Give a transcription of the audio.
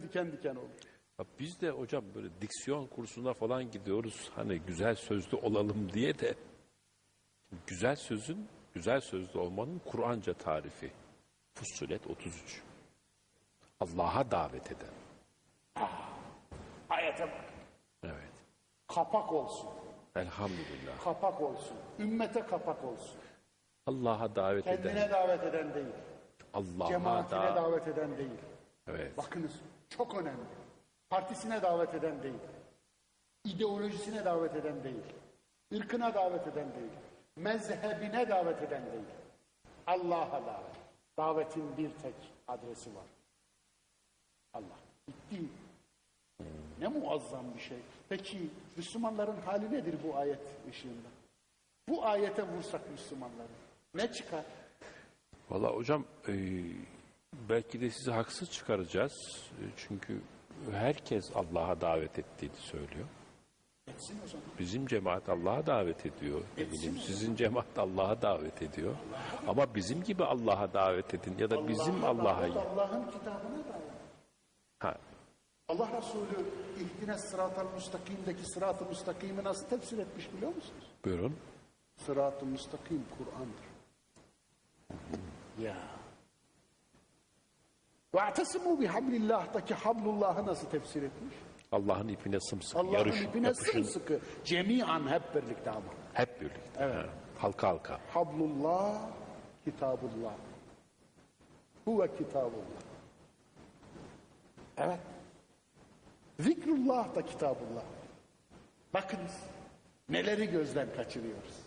tüylerim diken diken oldu. Ya biz de hocam böyle diksiyon kursuna falan gidiyoruz. Hani güzel sözlü olalım diye de güzel sözün, güzel sözlü olmanın Kur'anca tarifi. Fussilet 33. Allah'a davet eden. Ayete bak. Evet. Kapak olsun. Elhamdülillah. Kapak olsun. Ümmete kapak olsun. Allah'a davet Kendine eden. davet eden değil. Allah'a Cemaatine davet. davet eden değil. Evet. Bakınız çok önemli. Partisine davet eden değil. İdeolojisine davet eden değil. ırkına davet eden değil. Mezhebine davet eden değil. Allah'a davet. Davetin bir tek adresi var. Allah. Bitti. Ne muazzam bir şey. Peki Müslümanların hali nedir bu ayet ışığında? Bu ayete vursak Müslümanları ne çıkar? Valla hocam e, belki de sizi haksız çıkaracağız. E, çünkü herkes Allah'a davet ettiğini söylüyor. Etsin o zaman. Bizim cemaat Allah'a davet ediyor. Bileyim sizin cemaat Allah'a davet ediyor. Ama bizim gibi Allah'a davet edin ya da bizim Allah'a Allah'ın kitabına davet. ha, Allah Resulü ihdine sıratal müstakimdeki sırat-ı müstakimi nasıl tefsir etmiş biliyor musunuz? buyurun. Sırat-ı müstakim Kur'an'dır. Ya. وَاَعْتَسِمُوا بِحَبْلِ hablullah'ı nasıl tefsir etmiş? Allah'ın ipine sımsıkı Allah'ın yarış, ipine yapışın sımsıkı. Cemiyan hep birlikte ama. hep birlikte. Ha, halka halka. Hablullah, kitabullah. Huve kitabullah. Evet. Zikrullah da kitabullah. Bakınız neleri gözden kaçırıyoruz.